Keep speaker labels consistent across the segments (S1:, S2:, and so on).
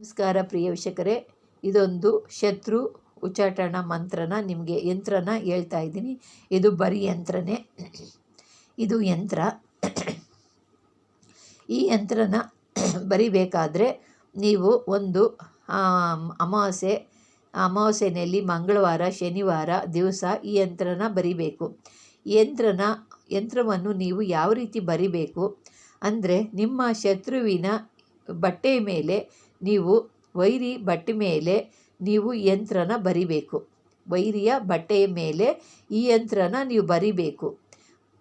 S1: ನಮಸ್ಕಾರ ಪ್ರಿಯ ವೀಕ್ಷಕರೇ, ಇದೊಂದು ಶತ್ರು ಉಚ್ಚಾಟನ ಮಂತ್ರನ, ನಿಮಗೆ ಯಂತ್ರನ ಹೇಳ್ತಾ ಇದ್ದೀನಿ. ಇದು ಬರೀ ಯಂತ್ರನೇ. ಇದು ಯಂತ್ರ. ಈ ಯಂತ್ರನ ಬರಿಬೇಕಾದ್ರೆ ನೀವು ಒಂದು ಅಮಾವಾಸ್ಯೆ, ಅಮಾವಾಸ್ಯೆಯಲ್ಲಿ ಮಂಗಳವಾರ, ಶನಿವಾರ ದಿವಸ ಈ ಯಂತ್ರನ ಬರಿಬೇಕು. ಯಂತ್ರನ, ಯಂತ್ರವನ್ನು ನೀವು ಯಾವ ರೀತಿ ಬರಿಬೇಕು? ಅಂದರೆ ನಿಮ್ಮ ಶತ್ರುವಿನ ಬಟ್ಟೆ ಮೇಲೆ ನೀವು ವೈರಿ ಬಟ್ಟೆ ಮೇಲೆ ನೀವು ಯಂತ್ರನ ಬರಿಬೇಕು. ವೈರಿಯ ಬಟ್ಟೆಯ ಮೇಲೆ ಈ ಯಂತ್ರನ ನೀವು ಬರಿಬೇಕು.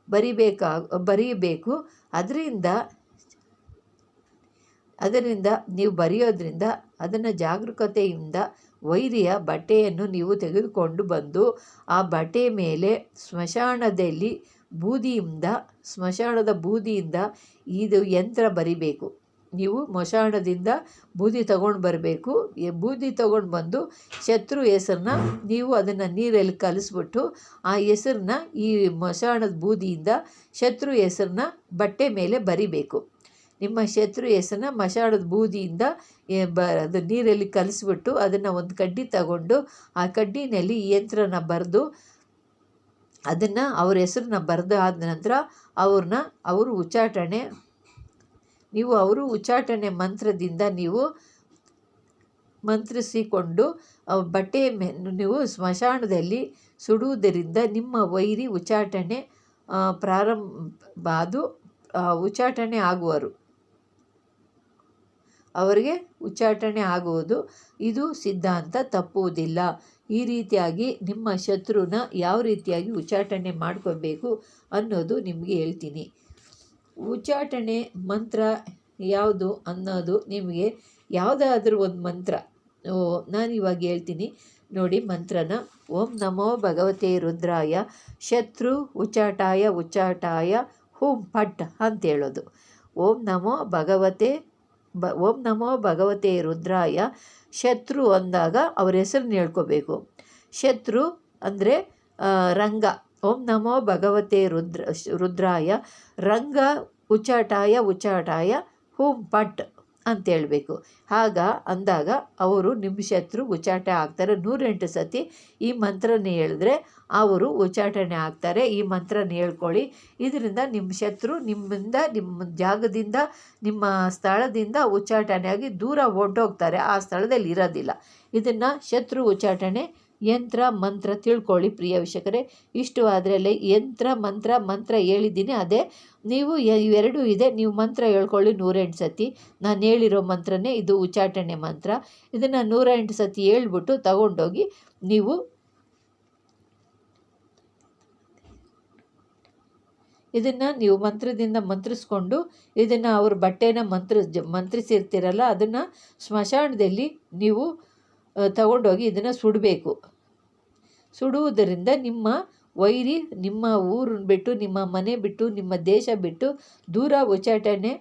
S1: ಬರಿಬೇಕಾ, ಬರೀಬೇಕು. ಅದರಿಂದ ಅದರಿಂದ ನೀವು ಬರೆಯೋದ್ರಿಂದ, ಅದನ್ನು ಜಾಗರೂಕತೆಯಿಂದ ವೈರಿಯ ಬಟ್ಟೆಯನ್ನು ನೀವು ತೆಗೆದುಕೊಂಡು ಬಂದು, ಆ ಬಟ್ಟೆ ಮೇಲೆ ಸ್ಮಶಾನದಲ್ಲಿ ಬೂದಿಯಿಂದ, ಸ್ಮಶಾನದ ಬೂದಿಯಿಂದ ಇದು ಯಂತ್ರ ಬರಿಬೇಕು. ನೀವು ಮಶಾಣದಿಂದ ಬೂದಿ ತಗೊಂಡು ಬರಬೇಕು. ಬೂದಿ ತಗೊಂಡು ಬಂದು ಶತ್ರು ಹೆಸರನ್ನ ನೀವು ಅದನ್ನು ನೀರಲ್ಲಿ ಕಲಿಸ್ಬಿಟ್ಟು ಆ ಹೆಸರನ್ನ ಈ ಮಶಾಣದ ಬೂದಿಯಿಂದ ಶತ್ರು ಹೆಸರನ್ನ ಬಟ್ಟೆ ಮೇಲೆ ಬರಿಬೇಕು. ನಿಮ್ಮ ಶತ್ರು ಹೆಸರನ್ನ ಮಶಾಣದ ಬೂದಿಯಿಂದ ಬ, ಅದು ನೀರಲ್ಲಿ ಕಲಿಸ್ಬಿಟ್ಟು ಅದನ್ನು ಒಂದು ಕಡ್ಡಿ ತಗೊಂಡು ಆ ಕಡ್ಡಿನಲ್ಲಿ ಈ ಯಂತ್ರನ ಬರೆದು ಅದನ್ನು ಅವ್ರ ಹೆಸರನ್ನ ಬರೆದು ಆದ ನಂತರ ಅವ್ರನ್ನ ಅವರು ಉಚ್ಚಾಟನೆ ನೀವು ಅವರು ಉಚ್ಚಾಟನೆ ಮಂತ್ರದಿಂದ ನೀವು ಮಂತ್ರಿಸಿಕೊಂಡು ಬಟ್ಟೆ ನೀವು ಸ್ಮಶಾನದಲ್ಲಿ ಸುಡುವುದರಿಂದ ನಿಮ್ಮ ವೈರಿ ಉಚ್ಚಾಟನೆ ಪ್ರಾರಂಭ, ಅದು ಉಚ್ಚಾಟನೆ ಆಗುವರು. ಅವರಿಗೆ ಉಚ್ಚಾಟನೆ ಆಗುವುದು. ಇದು ಸಿದ್ಧಾಂತ, ತಪ್ಪುವುದಿಲ್ಲ. ಈ ರೀತಿಯಾಗಿ ನಿಮ್ಮ ಶತ್ರುನ ಯಾವ ರೀತಿಯಾಗಿ ಉಚ್ಚಾಟನೆ ಮಾಡ್ಕೋಬೇಕು ಅನ್ನೋದು ನಿಮಗೆ ಹೇಳ್ತೀನಿ. ಉಚ್ಚಾಟನೆ ಮಂತ್ರ ಯಾವುದು ಅನ್ನೋದು ನಿಮಗೆ ಯಾವುದಾದ್ರೂ ಒಂದು ಮಂತ್ರ. ನಾನು ಇವಾಗ ಹೇಳ್ತೀನಿ. ನೋಡಿ ಮಂತ್ರನ. ಓಂ ನಮೋ ಭಗವತೆ ರುದ್ರಾಯ. ಶತ್ರು ಉಚ್ಚಾಟಾಯ ಉಚ್ಚಾಟಾಯ. ಹೂಂ ಪಟ್ ಅಂತ ಹೇಳೋದು. ಓಂ ನಮೋ ಭಗವತೆ ಬ, ಓಂ ನಮೋ ಭಗವತೆ ರುದ್ರಾಯ. ಶತ್ರು ಅಂದಾಗ ಅವ್ರ ಹೆಸರನ್ನ ಹೇಳ್ಕೋಬೇಕು. ಶತ್ರು ಅಂದರೆ ರಂಗ. ಓಂ ನಮೋ ಭಗವತೆ ರುದ್ರ ರುದ್ರಾಯ. ರಂಗ ಉಚ್ಚಾಟಾಯ ಉಚ್ಚಾಟಾಯ, ಹೂಂ ಪಟ್ ಅಂತೇಳಬೇಕು. ಆಗ ಅಂದಾಗ ಅವರು ನಿಮ್ಮ ಶತ್ರು ಉಚ್ಚಾಟ ಆಗ್ತಾರೆ. ನೂರೆಂಟು ಸತಿ ಈ ಮಂತ್ರನ ಹೇಳಿದ್ರೆ ಅವರು ಉಚ್ಚಾಟನೆ ಆಗ್ತಾರೆ. ಈ ಮಂತ್ರನ ಹೇಳ್ಕೊಳ್ಳಿ. ಇದರಿಂದ ನಿಮ್ಮ ಶತ್ರು ನಿಮ್ಮಿಂದ ನಿಮ್ಮ ಜಾಗದಿಂದ, ನಿಮ್ಮ ಸ್ಥಳದಿಂದ ಉಚ್ಚಾಟನೆಯಾಗಿ ದೂರ ಹೊಂಟೋಗ್ತಾರೆ. ಆ ಸ್ಥಳದಲ್ಲಿ ಇರೋದಿಲ್ಲ. ಇದನ್ನು ಶತ್ರು ಉಚ್ಚಾಟನೆ ಯಂತ್ರ, ಮಂತ್ರ ತಿಳ್ಕೊಳ್ಳಿ ಪ್ರಿಯ ವೀಕ್ಷಕರೇ. ಇಷ್ಟು ಆದರೆ ಯಂತ್ರ, ಮಂತ್ರ ಮಂತ್ರ ಹೇಳಿದ್ದೀನಿ. ಅದೇ ನೀವು ಇವೆರಡೂ ಇದೆ. ನೀವು ಮಂತ್ರ ಹೇಳ್ಕೊಳ್ಳಿ ನೂರೆಂಟು ಸತಿ. ನಾನು ಹೇಳಿರೋ ಮಂತ್ರನೇ ಇದು ಉಚ್ಚಾಟನೆ ಮಂತ್ರ. ಇದನ್ನು ನೂರೆಂಟು ಸತಿ ಹೇಳ್ಬಿಟ್ಟು ತಗೊಂಡೋಗಿ ನೀವು ಇದನ್ನು ನೀವು ಮಂತ್ರದಿಂದ ಮಂತ್ರಿಸ್ಕೊಂಡು ಇದನ್ನು ಅವ್ರ ಬಟ್ಟೆನ ಮಂತ್ರ, ಮಂತ್ರಿಸಿರ್ತೀರಲ್ಲ, ಅದನ್ನು ಸ್ಮಶಾನದಲ್ಲಿ ನೀವು ತಗೊಂಡೋಗಿ ಇದನ್ನು ಸುಡಬೇಕು. ಸುಡುವುದರಿಂದ ನಿಮ್ಮ ವೈರಿ, ನಿಮ್ಮ ಊರನ್ನು ಬಿಟ್ಟು, ನಿಮ್ಮ ಮನೆ ಬಿಟ್ಟು, ನಿಮ್ಮ ದೇಶ ಬಿಟ್ಟು ದೂರ ಉಚ್ಚಾಟನೆ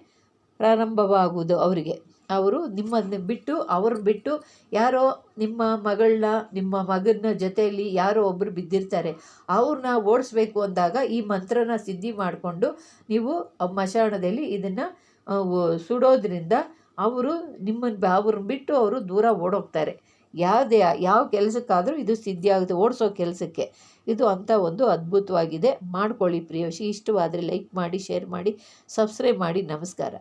S1: ಪ್ರಾರಂಭವಾಗುವುದು ಅವರಿಗೆ. ಅವರು ನಿಮ್ಮನ್ನು ಬಿಟ್ಟು ಅವ್ರನ್ನ ಬಿಟ್ಟು ಯಾರೋ ನಿಮ್ಮ ಮಗಳನ್ನ, ನಿಮ್ಮ ಮಗನ ಜೊತೆಯಲ್ಲಿ ಯಾರೋ ಒಬ್ಬರು ಬಿದ್ದಿರ್ತಾರೆ. ಅವ್ರನ್ನ ಓಡಿಸ್ಬೇಕು ಅಂದಾಗ ಈ ಮಂತ್ರನ ಸಿದ್ಧಿ ಮಾಡಿಕೊಂಡು ನೀವು ಮಶಾಣದಲ್ಲಿ ಇದನ್ನು ಸುಡೋದ್ರಿಂದ ಅವರು ನಿಮ್ಮನ್ನು ಅವ್ರನ್ನ ಬಿಟ್ಟು ಅವರು ದೂರ ಓಡೋಗ್ತಾರೆ. ಯಾವುದೇ ಯಾವ ಕೆಲಸಕ್ಕಾದರೂ ಇದು ಸಿದ್ಧಿಯಾಗುತ್ತೆ ಓಡಿಸೋ ಕೆಲಸಕ್ಕೆ. ಇದು ಅಂಥ ಒಂದು ಅದ್ಭುತವಾಗಿದೆ. ಮಾಡ್ಕೊಳ್ಳಿ ಪ್ರಿಯೋಶಿ ಇಷ್ಟವಾದರೆ ಲೈಕ್ ಮಾಡಿ ಶೇರ್ ಮಾಡಿ ಸಬ್ಸ್ಕ್ರೈಬ್ ಮಾಡಿ. ನಮಸ್ಕಾರ.